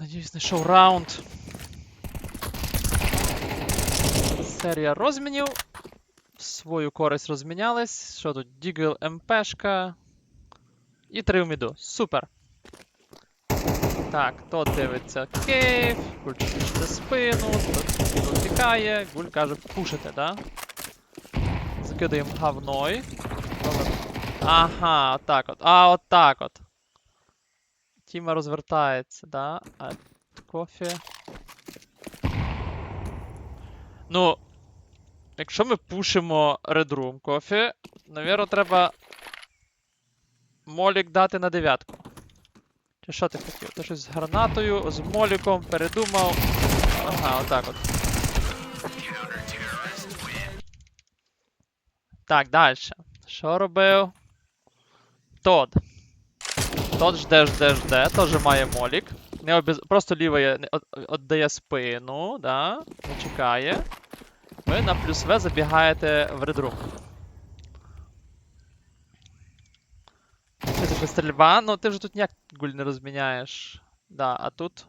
надіюсь, знайшов раунд. Серія розмінів. В свою користь розмінялись. Що тут? Дігл МПшка. І три в міду. Супер. Так, то дивиться кейв, гуль чистить спину, то тікає, гуль каже пушите, да? Закидаємо. Добре. Ага, отак от. А, отак от. Тіма розвертається, да? А кофе. Ну. Якщо ми пушимо Room кофе, навірно, треба молік дати на дев'ятку. Чи що ти хотів? Ти щось з гранатою, з моліком, передумав. Ага, отак от. Так, далі. Що робив? Тод. Тод жде, жде, жде, теж має молік. Не обіз... Просто ліває, віддає спину, да? Не чекає. Ви на плюс В забігаєте в редрум. Що таке стрільба? Ну ти вже тут ніяк гуль не розміняєш. Да, а тут.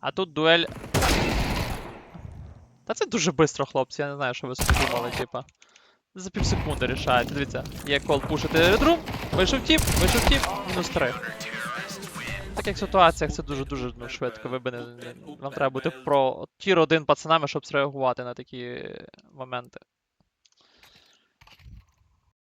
А тут дуель. Та це дуже швидко, хлопці, я не знаю, що ви собі думали, типа. За півсекунди рішаєте. Дивіться, є кол пушити редрум, вийшов тіп, вийшов тіп, мінус 3. В таких ситуаціях це дуже-дуже ну, швидко. Ви би не, вам треба бути про тір один пацанами, щоб зреагувати на такі моменти.